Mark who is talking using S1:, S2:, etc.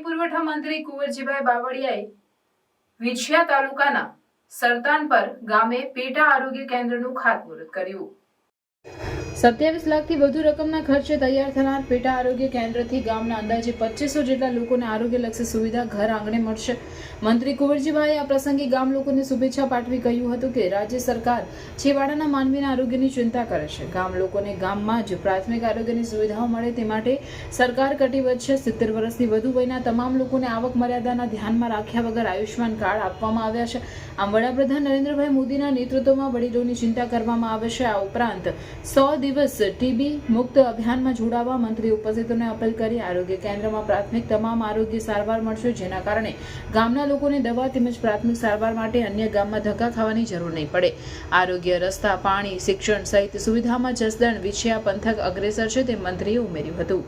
S1: પુરવઠા મંત્રી કુંવરજીભાઈ બાવળિયાએ વિછિયા તાલુકાના સરતાનપર ગામે પેટા આરોગ્ય કેન્દ્રનું ખાતમુહૂર્ત કર્યું. સત્યાવીસ લાખથી વધુ રકમના ખર્ચે તૈયાર થનાર પેટા આરોગ્ય કેન્દ્રથી ગામના અંદાજે પચીસો જેટલા લોકોને આરોગ્યલક્ષી સુવિધા ઘર આંગણે મળશે. મંત્રી કુંવરજીભાઈએ આ પ્રસંગે ગામ લોકોને શુભેચ્છા પાઠવી કહ્યું હતું કે રાજ્ય સરકાર છેવાડાના માનવીના આરોગ્યની ચિંતા કરે છે. ગામ લોકોને ગામમાં જ પ્રાથમિક આરોગ્યની સુવિધાઓ મળે તે માટે સરકાર કટિબદ્ધ છે. સિત્તેર વર્ષથી વધુ વયના તમામ લોકોને આવક મર્યાદાના ધ્યાનમાં રાખ્યા વગર આયુષ્માન કાર્ડ આપવામાં આવ્યા છે. આમ વડાપ્રધાન નરેન્દ્રભાઈ મોદીના નેતૃત્વમાં વડીલોની ચિંતા કરવામાં આવે છે. આ ઉપરાંત સો દિવસ ટીબી મુક્ત અભિયાનમાં જોડાવા મંત્રી ઉપસ્થિતોને અપીલ કરી આરોગ્ય કેન્દ્રમાં પ્રાથમિક તમામ આરોગ્ય સારવાર મળશે, જેના કારણે ગામના લોકોને દવા તેમજ પ્રાથમિક સારવાર માટે અન્ય ગામમાં ધક્કા ખાવાની જરૂર નહીં પડે. આરોગ્ય રસ્તા, પાણી, શિક્ષણ સહિત સુવિધામાં જસદણ વિછિયા પંથક અગ્રેસર છે તેમ મંત્રીએ ઉમેર્યું હતું.